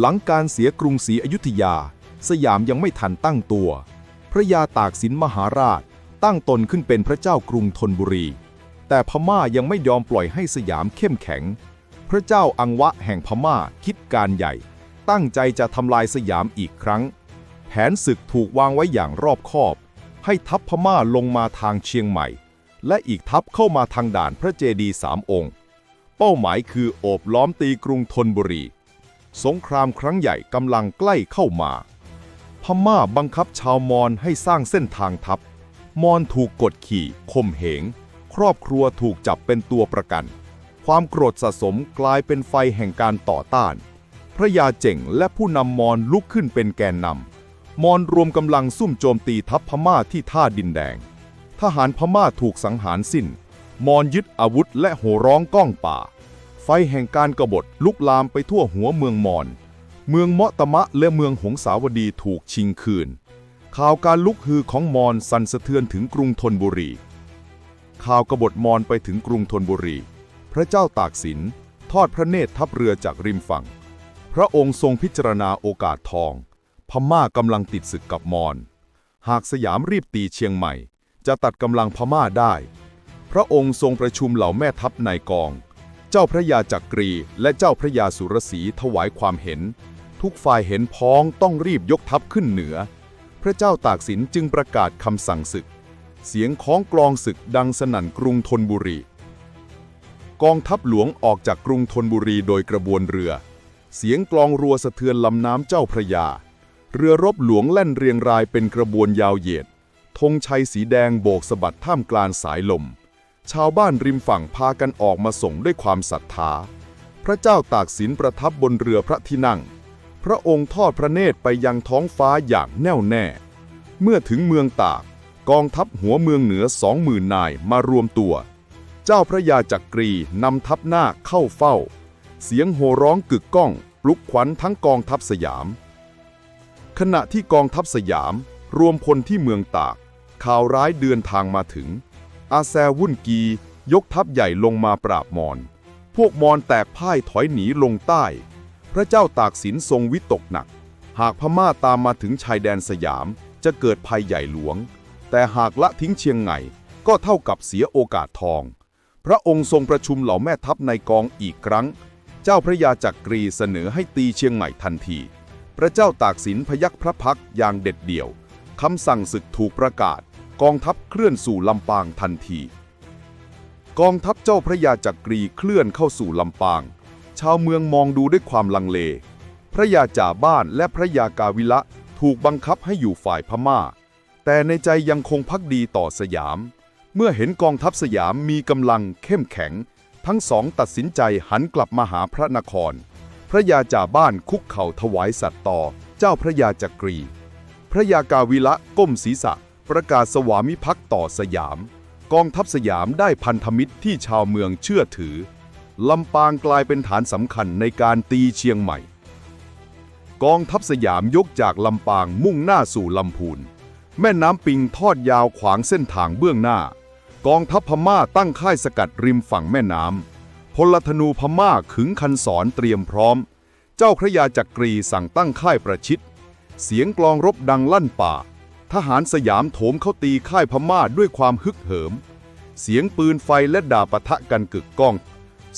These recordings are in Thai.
หลังการเสียกรุงศรีอยุธยา สยามยังไม่ทันตั้งตัว พระยาตากสินมหาราช ตั้งตนขึ้นเป็นพระเจ้ากรุงธนบุรี แต่พม่ายังไม่ยอมปล่อยให้สยามเข้มแข็ง พระเจ้าอังวะแห่งพม่าคิดการใหญ่ ตั้งใจจะทำลายสยามอีกครั้ง แผนศึกถูกวางไว้อย่างรอบคอบ ให้ทัพพม่าลงมาทางเชียงใหม่ และอีกทัพเข้ามาทางด่านพระเจดีย์สามองค์ เป้าหมายคือโอบล้อมตีกรุงธนบุรี สงครามครั้งใหญ่กำลังใกล้เข้ามา พม่าบังคับชาวมอญให้สร้างเส้นทางทัพ มอญถูกกดขี่ข่มเหง ครอบครัวถูกจับเป็นตัวประกัน ความโกรธสะสมกลายเป็นไฟแห่งการต่อต้าน พระยาเจ่งและผู้นำมอญลุกขึ้นเป็นแกนนำ มอญรวมกำลังซุ่มโจมตีทัพพม่าที่ท่าดินแดง ทหารพม่าถูกสังหารสิ้น มอญยึดอาวุธและโห่ร้องก้องป่า ฟแห่งการกบฏลุกลามไปทั่วหัวเมืองมอญ เมืองเมาะตะมะและเมืองหงสาวดีถูกชิงคืน ข่าวการลุกฮือของมอญสั่นสะเทือนถึงกรุงธนบุรี ข่าวกบฏมอญไปถึงกรุงธนบุรี พระเจ้าตากสินทอดพระเนตรทัพเรือจากริมฝั่ง พระองค์ทรงพิจารณาโอกาสทอง พม่ากำลังติดศึกกับมอญ หากสยามรีบตีเชียงใหม่ จะตัดกำลังพม่าได้ พระองค์ทรงประชุมเหล่าแม่ทัพนายกอง เจ้าพระยาจักรีและเจ้าพระยาสุรสีถวายความเห็น ทุกฝ่ายเห็นพ้องต้องรีบยกทัพขึ้นเหนือ พระเจ้าตากสินจึงประกาศคำสั่งศึก เสียงคล้องกลองศึกดังสนั่นกรุงธนบุรี กองทัพหลวงออกจากกรุงธนบุรีโดยกระบวนเรือ เสียงกลองรัวสะเทือนลำน้ำเจ้าพระยา เรือรบหลวงแล่นเรียงรายเป็นกระบวนยาวเหยียดธงชัยสีแดงโบกสะบัดท่ามกลางสายลม ชาวบ้านริมฝั่งพากันออกมาส่งด้วยความศรัทธา พระเจ้าตากสินประทับบนเรือพระที่นั่ง พระองค์ทอดพระเนตรไปยังท้องฟ้าอย่างแน่วแน่ เมื่อถึงเมืองตาก กองทัพหัวเมืองเหนือสองหมื่นนายมารวมตัว เจ้าพระยาจักรีนำทัพหน้าเข้าเฝ้า เสียงโห่ร้องกึกก้อง ปลุกขวัญทั้งกองทัพสยาม ขณะที่กองทัพสยามรวมพลที่เมืองตาก ข่าวร้ายเดินทางมาถึง อาแซวุ่นกี ยกทัพใหญ่ลงมาปราบมอญพวกมอญแตกพ่ายถอยหนีลงใต้ พระเจ้าตากสินทรงวิตกหนัก หากพม่าตามมาถึงชายแดนสยามจะเกิดภัยใหญ่หลวง แต่หากละทิ้งเชียงใหม่ก็เท่ากับเสียโอกาสทอง พระองค์ทรงประชุมเหล่าแม่ทัพในกองอีกครั้ง เจ้าพระยาจักรีเสนอให้ตีเชียงใหม่ทันที พระเจ้าตากสินพยักพระพักอย่างเด็ดเดี่ยวคำสั่งศึกถูกประกาศ กองทัพเคลื่อนสู่ลำปางทันที กองทัพเจ้าพระยาจักรีเคลื่อนเข้าสู่ลำปาง ชาวเมืองมองดูด้วยความลังเล พระยาจ่าบ้านและพระยากาวิละถูกบังคับให้อยู่ฝ่ายพม่า แต่ในใจยังคงพักดีต่อสยาม เมื่อเห็นกองทัพสยามมีกำลังเข้มแข็ง ทั้งสองตัดสินใจหันกลับมาหาพระนคร พระยาจ่าบ้านคุกเข่าถวายสัตย์ต่อ เจ้าพระยาจักรี พระยากาวิละก้มศีรษะ ประกาศสวามิภักดิ์ต่อสยาม กองทัพสยามได้พันธมิตรที่ชาวเมืองเชื่อถือ ลำปางกลายเป็นฐานสำคัญในการตีเชียงใหม่ กองทัพสยามยกจากลำปางมุ่งหน้าสู่ลำพูน แม่น้ำปิงทอดยาวขวางเส้นทางเบื้องหน้า กองทัพพม่าตั้งค่ายสกัดริมฝั่งแม่น้ำพลธนูพม่าขึงคันศรเตรียมพร้อม เจ้าพระยาจักรีสั่งตั้งค่ายประชิดเสียงกลองรบดังลั่นป่า ทหารสยามโถมเข้าตีค่ายพม่าด้วยความฮึกเหิม เสียงปืนไฟและดาบปะทะกันกึกก้อง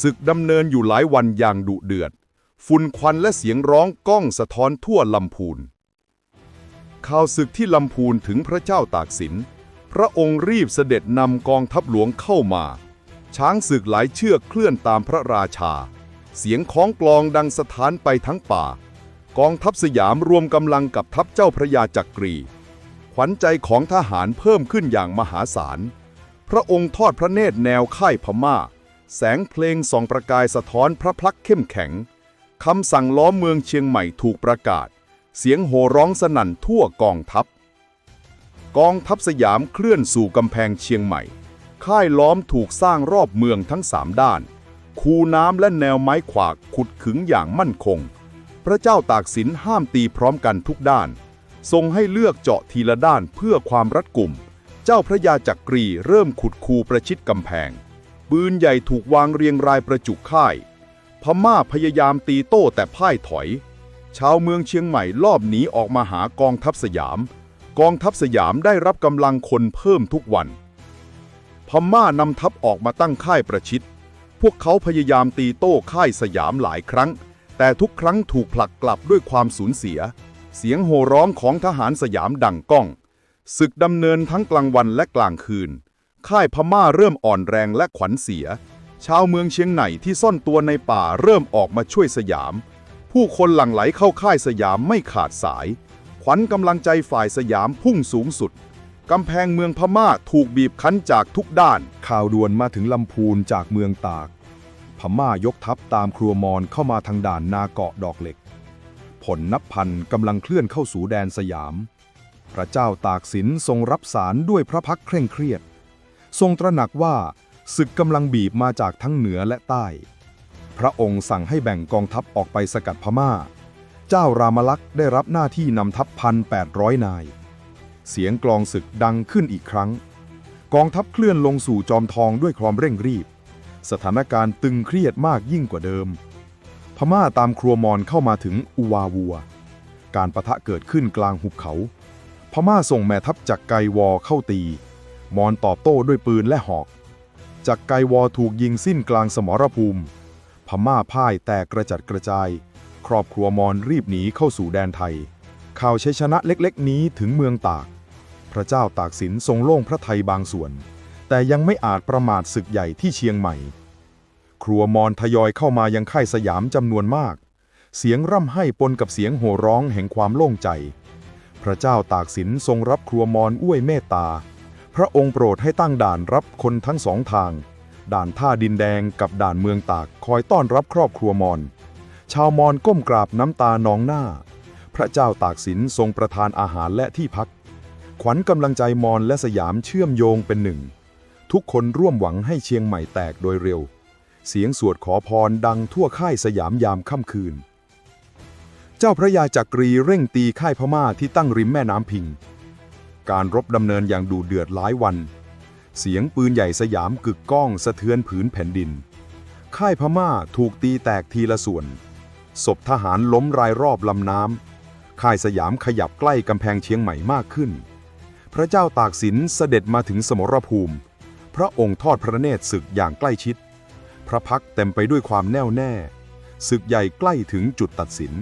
ศึกดำเนินอยู่หลายวันอย่างดุเดือด ฝุ่นควันและเสียงร้องก้องสะท้อนทั่วลำพูน ข่าวศึกที่ลำพูนถึงพระเจ้าตากสิน พระองค์รีบเสด็จนำกองทัพหลวงเข้ามา ช้างศึกหลายเชือกเคลื่อนตามพระราชา เสียงคล้องกลองดังสถานไปทั้งป่า กองทัพสยามรวมกำลังกับทัพเจ้าพระยาจักรี ขวัญใจของทหารเพิ่มขึ้นอย่างมหาศาล พระองค์ทอดพระเนตรแนวค่ายพม่า แสงเพลงส่องประกายสะท้อนพระพลักเข้มแข็ง คำสั่งล้อมเมืองเชียงใหม่ถูกประกาศ เสียงโห่ร้องสนั่นทั่วกองทัพ กองทัพสยามเคลื่อนสู่กำแพงเชียงใหม่ ค่ายล้อมถูกสร้างรอบเมืองทั้งสามด้าน คูน้ำและแนวไม้ขวากขุดขึงอย่างมั่นคง พระเจ้าตากสินห้ามตีพร้อมกันทุกด้าน ทรงให้เลือกเจาะทีละด้านเพื่อความรัดกุม เจ้าพระยาจักรีเริ่มขุดคูประชิดกำแพง ปืนใหญ่ถูกวางเรียงรายประจุค่าย พม่าพยายามตีโต้แต่พ่ายถอย ชาวเมืองเชียงใหม่ลอบหนีออกมาหากองทัพสยาม กองทัพสยามได้รับกำลังคนเพิ่มทุกวัน พม่านำทัพออกมาตั้งค่ายประชิด พวกเขาพยายามตีโต้ค่ายสยามหลายครั้ง แต่ทุกครั้งถูกผลักกลับด้วยความสูญเสีย เสียงโห่ร้องของทหารสยามดังก้อง ศึกดำเนินทั้งกลางวันและกลางคืน ค่ายพม่าเริ่มอ่อนแรงและขวัญเสีย ชาวเมืองเชียงใหม่ที่ซ่อนตัวในป่าเริ่มออกมาช่วยสยาม ผู้คนหลั่งไหลเข้าค่ายสยามไม่ขาดสาย ขวัญกำลังใจฝ่ายสยามพุ่งสูงสุดกำแพงเมืองพม่าถูกบีบคั้นจากทุกด้าน ข่าวด่วนมาถึงลำพูนจากเมืองตาก พม่ายกทัพตามครัวมอนเข้ามาทางด่านนาเกาะดอกเหล็ก ผลนับพันกำลังเคลื่อนเข้าสู่แดนสยาม พระเจ้าตากสินทรงรับสารด้วยพระพักเคร่งเครียด ทรงตระหนักว่าศึกกำลังบีบมาจากทั้งเหนือและใต้ พระองค์สั่งให้แบ่งกองทัพออกไปสกัดพม่า เจ้ารามลักษ์ได้รับหน้าที่นำทัพพันแปดร้อยนาย เสียงกลองศึกดังขึ้นอีกครั้ง กองทัพเคลื่อนลงสู่จอมทองด้วยความเร่งรีบ สถานการณ์ตึงเครียดมากยิ่งกว่าเดิม พม่าตามครัวมอนเข้ามาถึงอุวาวัว การประทะเกิดขึ้นกลางหุบเขา พม่าส่งแม่ทัพจากไกวอเข้าตี มอนตอบโต้ด้วยปืนและหอก จากไกวอถูกยิงสิ้นกลางสมรภูมิ พม่าพ่ายแตกกระจัดกระจาย ครอบครัวมอนรีบหนีเข้าสู่แดนไทย ข่าวชัยชนะเล็กๆ นี้ถึงเมืองตาก พระเจ้าตากสินทรงโล่งพระไทยบางส่วน แต่ยังไม่อาจประมาทศึกใหญ่ที่เชียงใหม่ ครัวมอนทยอยเข้ามายังค่ายสยามจำนวนมาก เสียงร่ำไห้ปนกับเสียงโห่ร้องแห่งความโล่งใจ พระเจ้าตากสินทรงรับครัวมอนอ้วยเมตตา พระองค์โปรดให้ตั้งด่านรับคนทั้งสองทาง ด่านท่าดินแดงกับด่านเมืองตากคอยต้อนรับครอบครัวมอนชาวมอนก้มกราบน้ำตานองหน้า พระเจ้าตากสินทรงประทานอาหารและที่พัก ขวัญกำลังใจมอนและสยามเชื่อมโยงเป็นหนึ่ง ทุกคนร่วมหวังให้เชียงใหม่แตกโดยเร็ว เสียงสวดขอพรดังทั่วค่ายสยามยามค่ำคืน เจ้าพระยาจักรีเร่งตีค่ายพม่าที่ตั้งริมแม่น้ำพิง การรบดำเนินอย่างดูเดือดหลายวัน เสียงปืนใหญ่สยามกึกก้องสะเทือนผืนแผ่นดิน ค่ายพม่าถูกตีแตกทีละส่วน ศพทหารล้มรายรอบลำน้ำ ค่ายสยามขยับใกล้กำแพงเชียงใหม่มากขึ้น พระเจ้าตากสินเสด็จมาถึงสมรภูมิ พระองค์ทอดพระเนตรศึกอย่างใกล้ชิด พระพักเต็มไปด้วยความแน่วแน่ ศึกใหญ่ใกล้ถึงจุดตัดสิน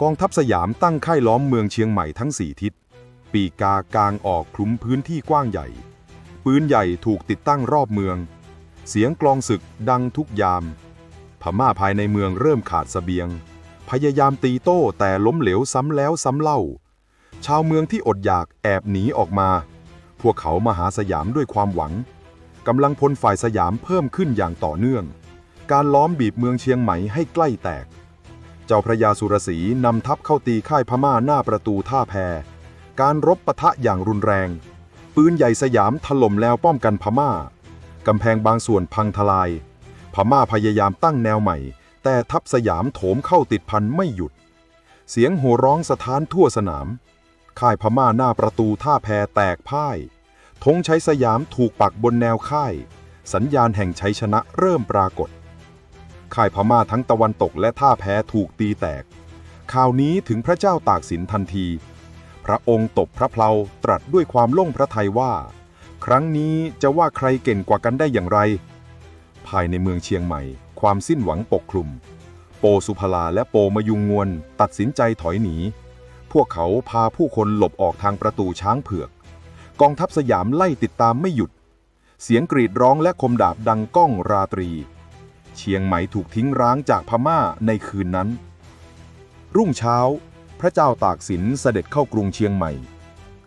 กองทัพสยามตั้งค่ายล้อมเมืองเชียงใหม่ทั้งสี่ทิศ ปีกากางออกคลุมพื้นที่กว้างใหญ่ ปืนใหญ่ถูกติดตั้งรอบเมือง เสียงกลองศึกดังทุกยาม พม่าภายในเมืองเริ่มขาดสเสบียง พยายามตีโต้แต่ล้มเหลวซ้ำแล้วซ้ำเล่า ชาวเมืองที่อดอยากแอบหนีออกมา พวกเขามาหาสยามด้วยความหวัง กำลังพลฝ่ายสยามเพิ่มขึ้นอย่างต่อเนื่อง การล้อมบีบเมืองเชียงใหม่ให้ใกล้แตก เจ้าพระยาสุรศรีนำทัพเข้าตีค่ายพม่าหน้าประตูท่าแพ การรบปะทะอย่างรุนแรง ปืนใหญ่สยามถล่มแล้วป้องกันพม่ากำแพงบางส่วนพังทลาย พม่าพยายามตั้งแนวใหม่ แต่ทัพสยามโถมเข้าติดพันไม่หยุด เสียงโห่ร้องสะท้านทั่วสนาม ค่ายพม่าหน้าประตูท่าแพแตกพ่าย ธงชัยสยามถูกปักบนแนวค่าย สัญญาณแห่งชัยชนะเริ่มปรากฏ ค่ายพม่าทั้งตะวันตกและท่าแพถูกตีแตก ข่าวนี้ถึงพระเจ้าตากสินทันที พระองค์ตบพระเพลาตรัสด้วยความโล่งพระทัยว่า ครั้งนี้จะว่าใครเก่งกว่ากันได้อย่างไร ภายในเมืองเชียงใหม่ ความสิ้นหวังปกคลุม โปสุพลาและโปมยุงงวน ตัดสินใจถอยหนี พวกเขาพาผู้คนหลบออกทางประตูช้างเผือก กองทัพสยามไล่ติดตามไม่หยุด เสียงกรีดร้องและคมดาบดังก้องราตรี เชียงใหม่ถูกทิ้งร้างจากพม่าในคืนนั้น รุ่งเช้า พระเจ้าตากสินเสด็จเข้ากรุงเชียงใหม่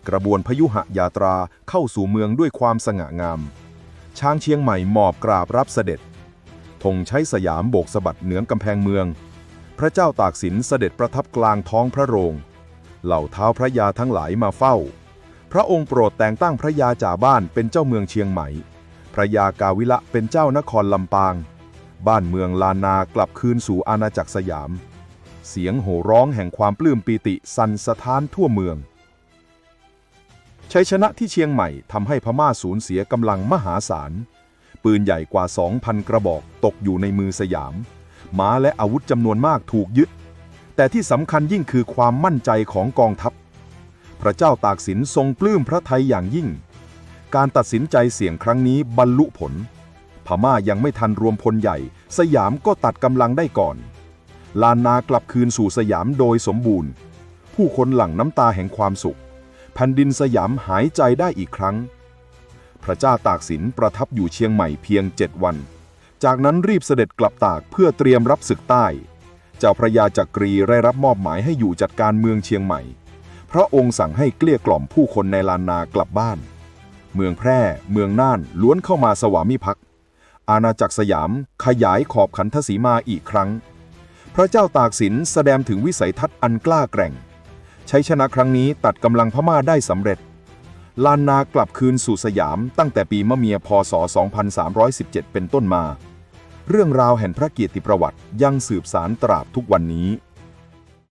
กระบวนพยุหยาตราเข้าสู่เมืองด้วยความสง่างาม ช้างเชียงใหม่หมอบกราบรับเสด็จธงใช้สยามโบกสะบัดเหนือกำแพงเมือง พระเจ้าตากสินเสด็จประทับกลางท้องพระโรง เหล่าเท้าพระยาทั้งหลายมาเฝ้า พระองค์โปรดแต่งตั้งพระยาจ่าบ้านเป็นเจ้าเมืองเชียงใหม่ พระยากาวิละเป็นเจ้านครลำปาง บ้านเมืองลานนากลับคืนสู่อาณาจักรสยาม เสียงโห่ร้องแห่งความปลื้มปีติสั่นสะท้านทั่วเมือง ชัยชนะที่เชียงใหม่ทำให้พม่าสูญเสียกำลังมหาศาล ปืนใหญ่กว่า 2,000 กระบอกตกอยู่ในมือสยาม ม้าและอาวุธจำนวนมากถูกยึด แต่ที่สำคัญยิ่งคือความมั่นใจของกองทัพ พระเจ้าตากสินทรงปลื้มพระทัยอย่างยิ่ง การตัดสินใจเสี่ยงครั้งนี้บรรลุผล พม่ายังไม่ทันรวมพลใหญ่ สยามก็ตัดกำลังได้ก่อน ลานนากลับคืนสู่สยามโดยสมบูรณ์ ผู้คนหลั่งน้ำตาแห่งความสุข แผ่นดินสยามหายใจได้อีกครั้ง พระเจ้าตากสินประทับอยู่เชียงใหม่เพียงเจ็ดวัน จากนั้นรีบเสด็จกลับตากเพื่อเตรียมรับศึกใต้ เจ้าพระยาจักรีได้รับมอบหมายให้อยู่จัดการเมืองเชียงใหม่ พระองค์สั่งให้เกลี้ยกล่อมผู้คนในลานนากลับบ้าน เมืองแพร่ เมืองน่านล้วนเข้ามาสวามิภักดิ์อาณาจักรสยามขยายขอบขันทศีมาอีกครั้ง พระเจ้าตากสินแสดงถึงวิสัยทัศน์อันกล้าแกร่ง ใชัยชนะครั้งนี้ตัดกำลังพม่าได้สำเร็จ ลานนากลับคืนสู่สยามตั้งแต่ปีมะเมียพศ 2317 เป็นต้นมา เรื่องราวแห่งพระเกียรติประวัติยังสืบสารตราบทุกวันนี้